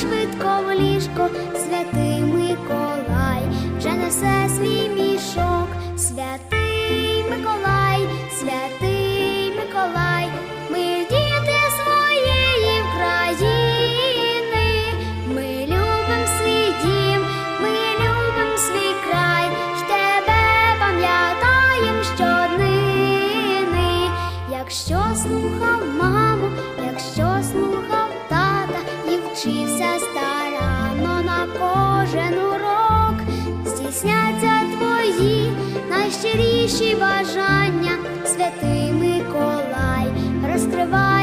швидко в ліжко, святий Миколай, вже несе свій мішок, святий Миколай, святий Миколай, ми діти своєї країни, ми любим свій дім, ми любим свій край, й тебе пам'ятаєм щоднини, якщо слухав маму, кожен урок, здійсняться твої найщиріші бажання, святий Миколай розкриває